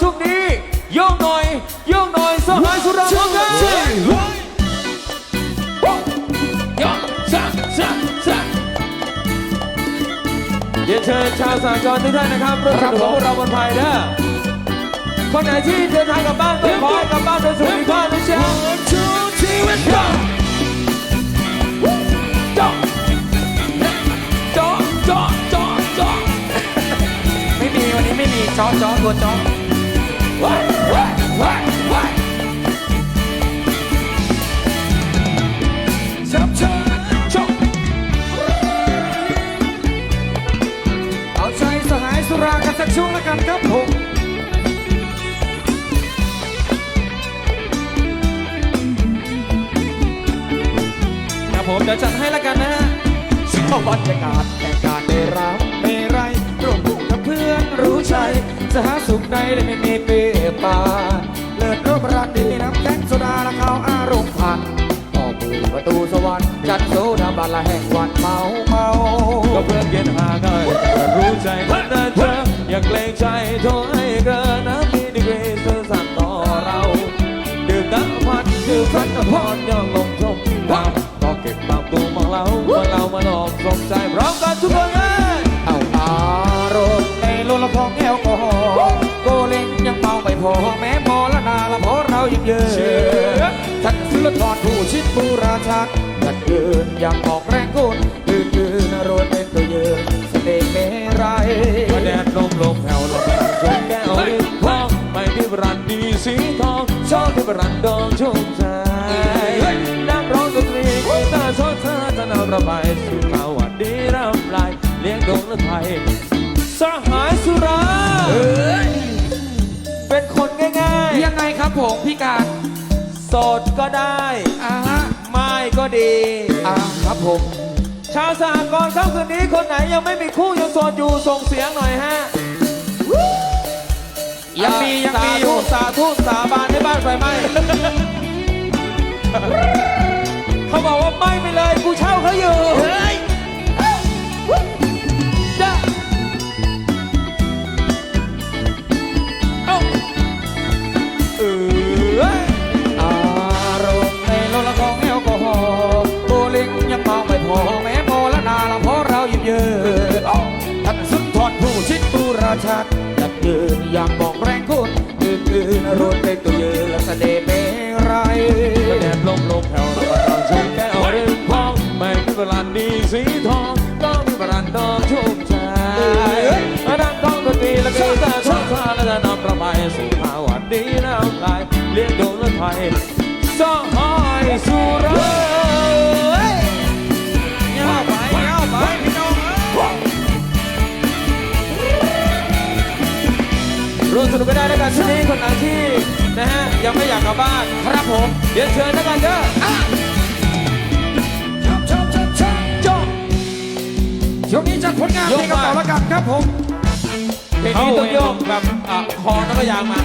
ช่วงนี้โยกหน่อยโยกหน่อยสหายสุรามนกันโยกซ่าซ่าซ่าเรียนเชิญชาวสากลทุกท่านนะครับร่วมสนุกกับพวกเราบนภัยนะคนไหนที่เดินทางกลับบ้านก็ขอให้กลับบ้านโดยสวัสดิภาพนะเชียวจ๊อจ๊อจ๊อจ๊อไม่มีวันนี้ไม่มีจ้อจ้อตัวจ้อ บรรยากาศแต่การได้รับไม่ไรร่วมกุ่มกับเพื่อนรู้ใจจะหาสุขใดได้ไม่มีเปรียปาเลิศรูปรักดีน้ำแข็งโซดาและข้าวอารมณ์พันต่อปูประตูสวรรค์จัดโซดาบานละแห่งวันเมาเมาก็เพื่อนเกียนหากันรู้ใจเดินเธออยากเกรงใจโทรให้เกินนะมีดีกรีสื่อสั่นต่อเราดื่มน้ำพันดื่มพันพรยอง พอแม้พอละนาละเพราะเรายังเยอะท่านสุลทรผู้ชิดบูราชักกัดเกินยังออกแรงกุนคืนคืนรวนเป็นตัวเยืนเสน่ห์เมไรว่าแดดลมลมแผ่วลมชมแก้วริมคลองไม่มีบรันดีสีทองชอบที่บรันดองชมใจ ยังไงครับผมพี่การๆโสดก็ได้อ่าฮะไม่ก็ดีอ่าครับผม ชาวสหกรณ์ค่ำคืนนี้คนไหนยังไม่มีคู่ยังโสดอยู่ส่งเสียงหน่อยฮะยังมียังมีอยู่สาธุสาบานในบ้านไฟไหม้เขาบอกว่าไม่ไปเลยกูเช่าเขาอยู่ ลี้ยงดวงและไทยสหายสุราเงาไปเงาไปพี่น้องร่วมสนุกกันได้ในการช่วงนี้คนไหนที่นะฮะยังไม่อยากกลับบ้านครับผมเรียนเชิญนะกันเด้ออะชอบชอบชอบจบช่วงนี้จัดผลงานเพลงกันต่อละกันครับผมเพลงนี้ต้องโยกแบบอะคอนักยางมา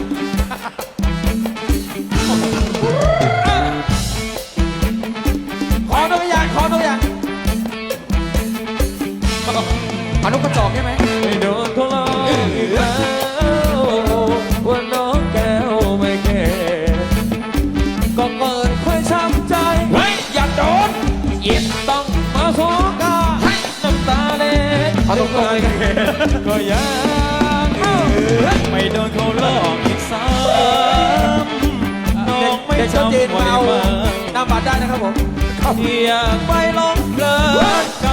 อนุกระจอกใช่ไหมไม่โดนเขาหลอกอีกแล้วว่าน้องแก้วไม่แก่ก็เกิดค่อยช้ำใจเฮ้ยอย่าโดนเย็นต้องมาโซกาน้ำตาเล็ดเอาตรงๆเลยครับก็ยังไม่โดนเขาหลอกอีกซ้ำน้องไม่เด็กชอบจีนจำไว้เมามาน้ำบัตรได้นะครับผม อยากไปลองเพลินกับ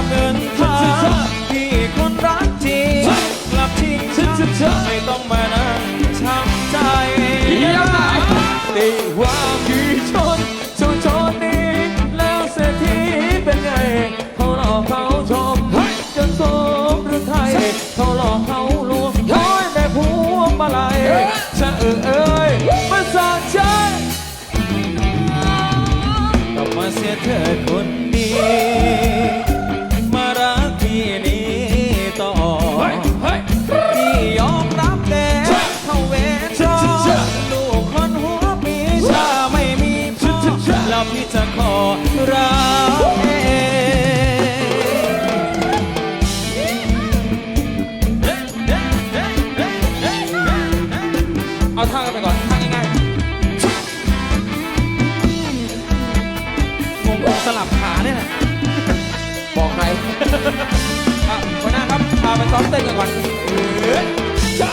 Yeah. ซ้อมเต้นกันก่อนเอ้ยจ้ะ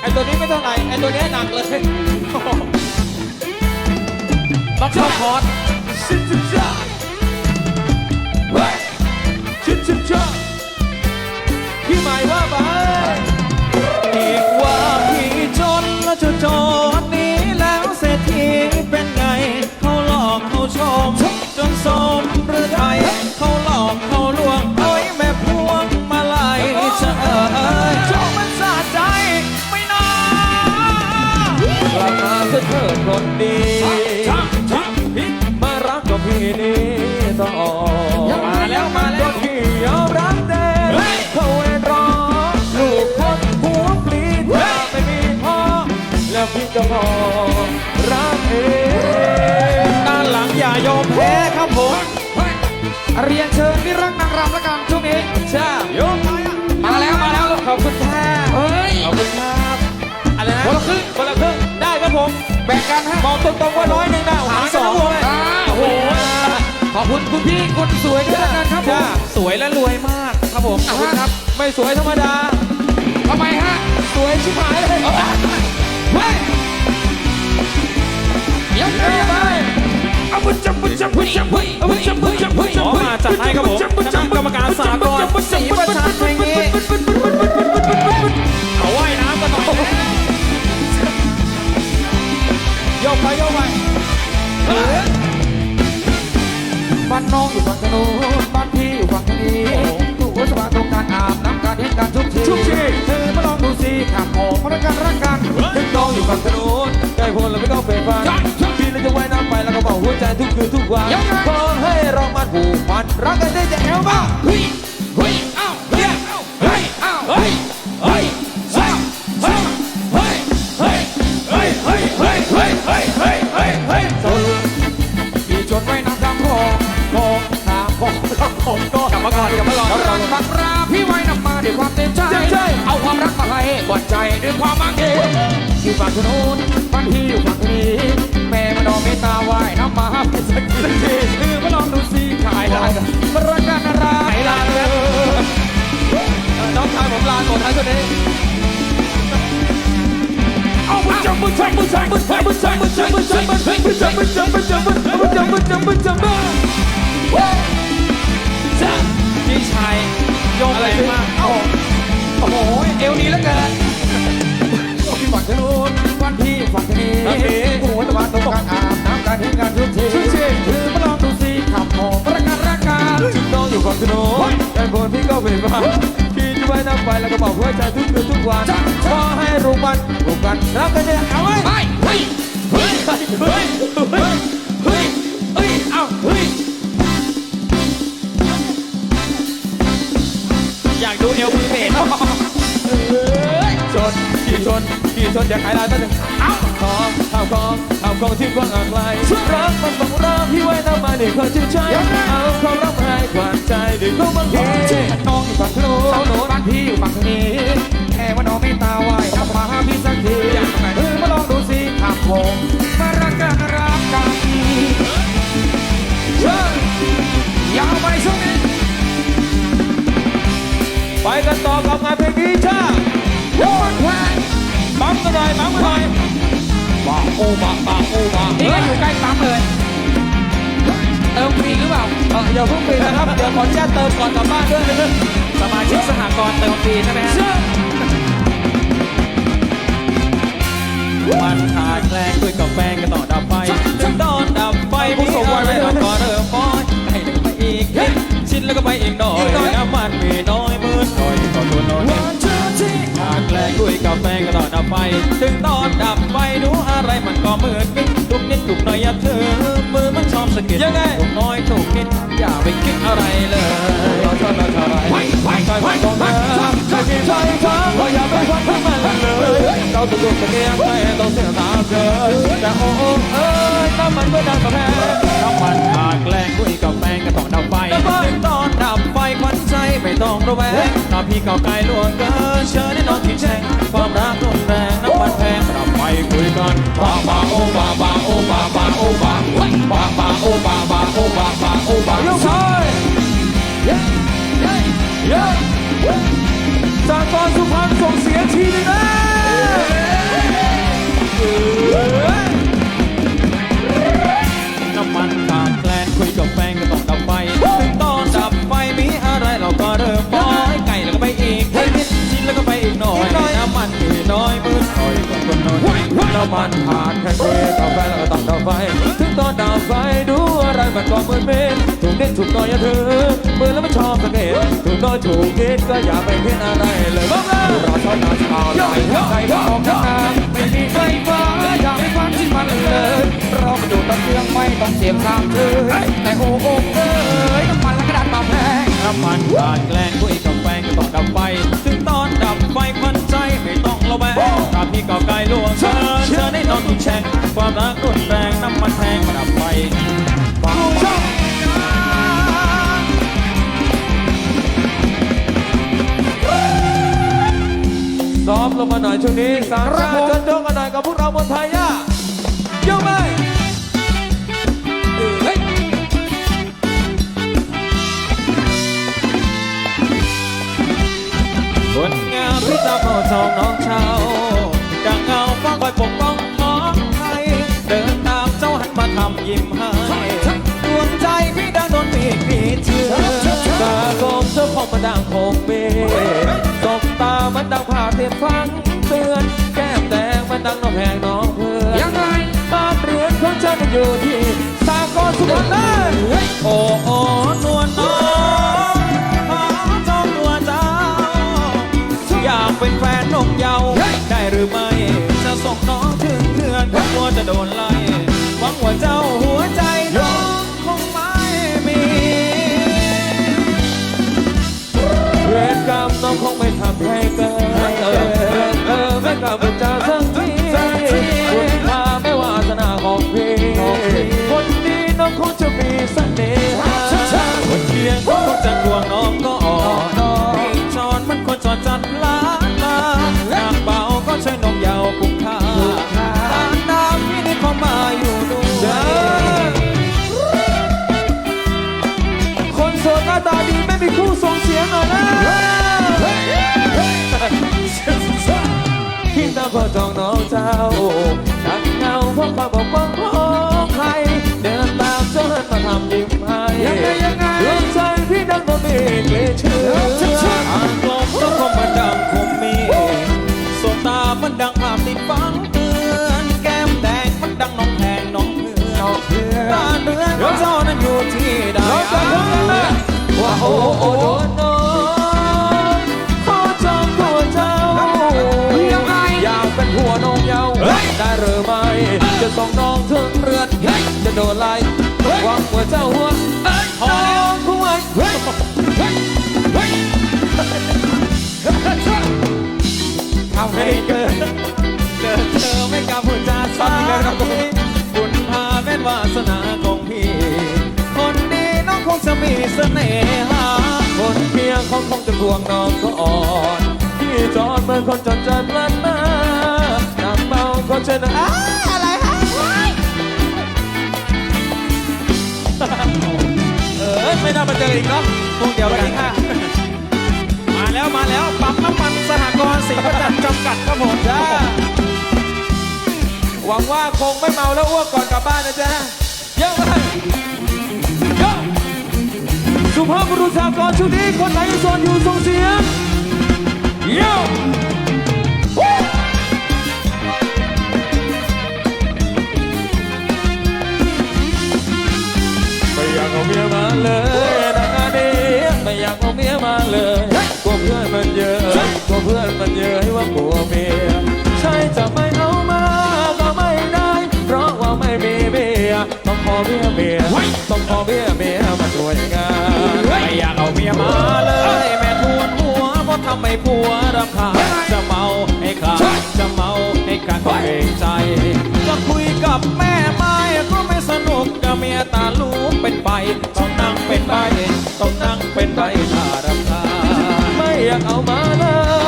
ไอตัวนี้ไม่เท่าไหร่ไอตัวนี้หนักเลยต้องเข้าคอร์ส คนดี มารักกับพี่นี่ต่อมาแล้วมาแล้วก็พี่ยอมรับเด็เขาเวนรอลูกคนหัวปลีถ้าไม่มีพ่อ แล้วพี่จะพอรักเองด้านหลังอย่ายอมแพ้ครับผมเรียนเชิญพี่รักนางรำแล้วกันช่วงนี้จ้าโยมมา แบ่งกันฮะบอกตรงๆว่าน้อยหนึ่งนะหารสองเลยอ่าโอ้โหขอบคุณคุณพี่คนสวยด้วยแล้วกันครับผจ้ามสวยและรวยมากครับผมขอบคุณครับ ไม่สวยธรรมดาทำไมฮะสวยชิบหายเลยเฮ้ยยังไงไปเอาบุญจับบุญจับบุญจับบุญเอาบุญจับบุญจับบุญจับขอมาจัดให้ครับผมคณะกรรมการสากลสีประชาเพลงนี้เขา ใจทุกคืนทุกวันขอให้เรามันผูกพันรักกันได้แต่แอวบ้าเฮ้ยเฮ้ยเอ้าเฮ้ยเอ้าเฮ้ยเอ้าเฮ้ยเฮ้ยเฮ้ยเฮ้ยเฮ้ยเฮ้ยเฮ้ยเฮ้ยเฮ้ยเฮ้ยเฮ้ยเฮ้ยเฮ้ยเฮ้ยจนพี่จนไว้น้ำคำคองคองน้ำคองน้ำคองก็กลับมาก่อนกลับมาก่อนแล้วรักบักราพี่ไว้นำมาด้วยความเต็มใจเอาความรักมาให้กอดใจด้วยความมั่งเองอยู่ฝั่งถนนบ้านพี่อยู่ฝั่งนี้ ตาไหว้น้ำมาให้สักทีคือมาลองดูสิขายได้มารักกันนะรักไหนลาเลยน้องชายผมลาก่อนท้ายสุดนี้เอาบุญจับบุญจับบุญจับบุญจับบุญจับบุญจับบุญจับบุญจับบุญจับบุญจับบุญจับบุญจับบุญจับบุญจับบุญจับจ้าพี่ชายโยกแรงมากเอ้าโอ้โหเอวดีเหลือเกินพี่ฝั่งถนนบ้ ฝั่งนี้หัวตะวันตกการอาบน้ำการเห็นการทุกทีคือมาลองดูสิขับหอมรักกันรักกันน้องอยู่ฝั่งถนนแต่บนพี่ก็เป็นบ้าพี่จะว่ายน้ำไปแล้วก็บอกหัวใจทุกคืนทุกวันขอให้รูปมันรูปกันรักกันเนี่ยเอาไว้ไปเฮ้ยเฮ้ยเฮ้ยเฮ้ยเฮ้ยเฮ้ยเอ้าเฮ้ยอยากดูเอลมือเบสชนขี่ชนขี่ ชนอย่าขายลายแป๊บนึงเอ้าของข้าวของข้าวของที่กว้างอ่างไกลรักมันต้องรักพี่ไว้น้ำมาด้วยความจริงใจเอาความรักมาให้ความใจด้วยความบางทีน้องอยู่ฝั่งถนนบ้านพี่อยู่ฝั่งนี้แค่ว่าน้องไม่ตาไหวทำมาหาพี่สักทีเออมาลองดูสิขับผมมารักกันรักกันยาวไปช่วงนี้ไปกันต่อกับงานเพลงนี้จ้าโอ้ยแพง อยปั๊มกันหน่อยบ้าโอ้บ้าบ้าโอ้บ้านี่ก็อยู่ใกล้ปั๊มเลย เติมฟรีหรือเปล่าเอออย่าเพิ่งปิดนะครับ เดี๋ยวขออนุญาตเติมก่อนกลับบ้านด้วยนะครับสมาชิกสหกรณ์เติมฟรีใช่ไหมฮะมันขาดแคลงด้วยกับแฟนก็ต้องดับไฟถึงตอนดับไฟมีอะไรเราก็เริ่มฟอยให้หนึ่งไปอีกนิดชิ้นแล้วก็ไปอีกหน่อย ไฟ ถึงตอนดับไฟดูอะไรมันก็มืดมิดทุกนิดทุกหน่อยอย่าเธอมือมันชอบสะกิดทุกน้อยทุกนิดอย่าไปคิดอะไรเลยเราชอบเราชอบอะไรไปไปไปไปไปไปกินไฟฟ้าเราอย่าไปฟังพวกมันเลยเราต้องดูตะเกียงไปต้องเสียตาเกินแต่โอ้เอ้ยน้ำมันก็ดังกระแพง ระแวงถ้าพี่เก่าไกลล่วงเกินเชิญให้น้องทิ้งแช่งความรักรุนแรงกันบาบาโอบาบาโอบาบาโอบาบาบาโอบาบาโอบาบาโอบายกซ้ายเย้เย้เย้จากกรสุพรรณส่งเสียงทีนึงนะ แล้วมันผ่านแค่เพียงกาแฟแล้วก็ต้องดับไฟ ถึงตอนดับไฟดูอะไรมันก็มืดมิดถูกนิดถูกน้อยอย่าถือมือแล้วไม่ชอบสังเกตถูกน้อยถูกนิดก็อย่าไปคิดอะไรเลยบ้างเราชอบนาชาวไทยใครก็ออกจากน้ำไม่มีไฟฟ้าอยากให้ฟังที่มันเลยเราไปดูดตะเกียงไม่ต้องเสียงข้ามคืนแต่โอ้โอ้ ความรักรุนแรงน้ำมันแพงมาดับไฟซ้อมลงมาหน่อยช่วงนี้สามชาติจนโจกันหน่อยกับพวกเราบนไทยย่าโยกไปเฮ้ยคนงามที่ตาพ่อจองน้องเช้าดังเงาฟ้าคอยปกป้อง เจ้าของมาดังคงเบสบตามันดังผ่าเตียนฟังเตือน แก้มแดงมันดังน้องแพงน้องเพื่อนยังไงบ้านเรือนของฉันอยู่ที่สากลสุพรรณเลยโอ้โอ้นวลน้องขอจองตัวเจ้า อยากเป็นแฟนนกเยาว์ได้หรือไม่ จะส่งน้องถึงเรือนกลัวจะโดนไล่หวังว่าเจ้า เกินเออเออเออไม่กลับเป็นจาสักทีคุณค่าไม่วาสนาของพี่คนดีน้องคงจะมีเสน่หาคนเคียงคงจะทวงน้องก็ เกลเชื่ออ่านกลมก็คงมันดังคมมีสบตามันดังภาพติดฝังเตือนแก้มแดงมันดังน้องแพงน้องเพื่อนตาเรือนของเจ้านั้นอยู่ที่ใดว่าโอ้โอ้โดนน้องขอจองตัวเจ้าอยากเป็นผัวน้องเยาวได้หรือไม่จะส่งน้องถึงเรือนจะโดนไล่หวังว่าเจ้าหัวท ทำให้เกิดเจอเธอไม่กล้าพูดจาสายบุญพาเป็นวาสนาของพี่ คนดีน้องคงจะมีเสน่หา คนเพียงเขาคงจะทวงน้องก็อ่อนที่จอดเมื่อคนจนใจเพลินมาน้ำเมาก็เช่นอ้าอะไรฮะเออไม่น่ามาเจออีกเนาะพวกเดียวกันค่ะมา แล้วมาแล้วปั๊มน้ำมันสหกรณ์สิงห์ประจันทร์จำกัดครับผมจ้าหวังว่าคงไม่เมาแล้วอ้วกก่อนกลับบ้านนะจ๊ะเยอะไปเยอะสุภาพบุรุษสากลชุดนี้คนไหนยังโสดอยู่ส่งเสียงเยอะไม่อยากเอาเมียมาเลย พื่อนมันเยอะกลัวเพื่อนมันเยอะให้ว่ากลัวเมียใช่จะไม่เอามาก็ไม่ได้ เพราะว่าไม่มีเมียต้องขอเมียเมียต้องขอเมียเมียมาช่วยงานไม่อยากเอาเมียมาเลยแม่ทวนหัวเพราะทำให้ผัวรำคาญจะเมาให้ขาดจะเมาให้ขาดก็เกรงใจจะคุยกับแม่ไม่ก็ไม่สนุกกับเมียตาลูกเป็นไปต้องนั่งเป็นใบต้องนั่งเป็นใบถ้ารำคาญ รียกเอามาเล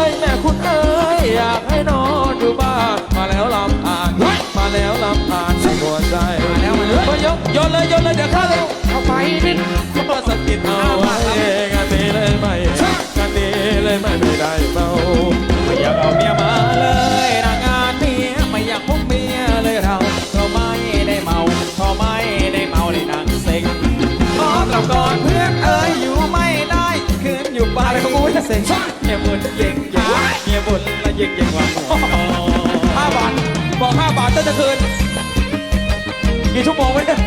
ยแม่คุณเอ้ยอยากให้นอนอยู่บ้านมาแล้วลำพานมาแล้วลำพานใหัวใจมาแล้วมายกโยนเลยโยนเลยเดี๋ยวข้าเร็วเอาไปนิดเพื่อสะกิดเอาไว้ เซ็งเมียบุญเย็งเย็งเมียบุญละเย็งเย็งว่าห้าบาทบอกห้าบาทจะจะคืนกี่ชั่วโมงไว้เนี่ย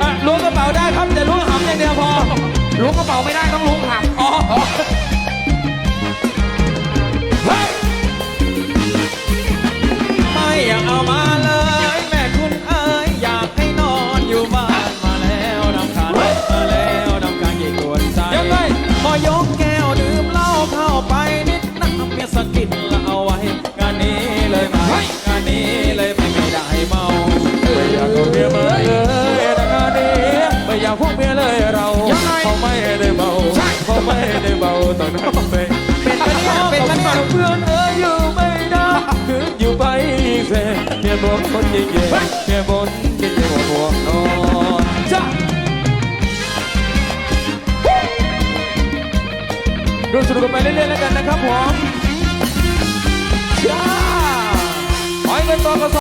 อะล้วงกระเป๋าได้ครับแต่ล้วงหำอย่างเดียวพอลุงกระเป๋าไม่ได้ต้องลุงหักอ๋อไม่อยากเอามา ไปนิดน้ำเมียสะกิดละเอาไว้งานนี้เลยไม่งานนี้เลยไม่ได้เมาไม่อยากเอาเมียเลยงานนี้ไม่อยากพวกเมียเลยเราเขาไม่ได้เมาเขาไม่ได้เมาตอนนั้นเองเป็นปะเนี่ยเป็นปะเนี่ยเพื่อนเอออยู่ไม่ได้คืนอยู่ไปอีกเซ่เมียบนคนยิ่งเย่เมียบน กกันไปเรื่อยๆแล้วกันนะครับผม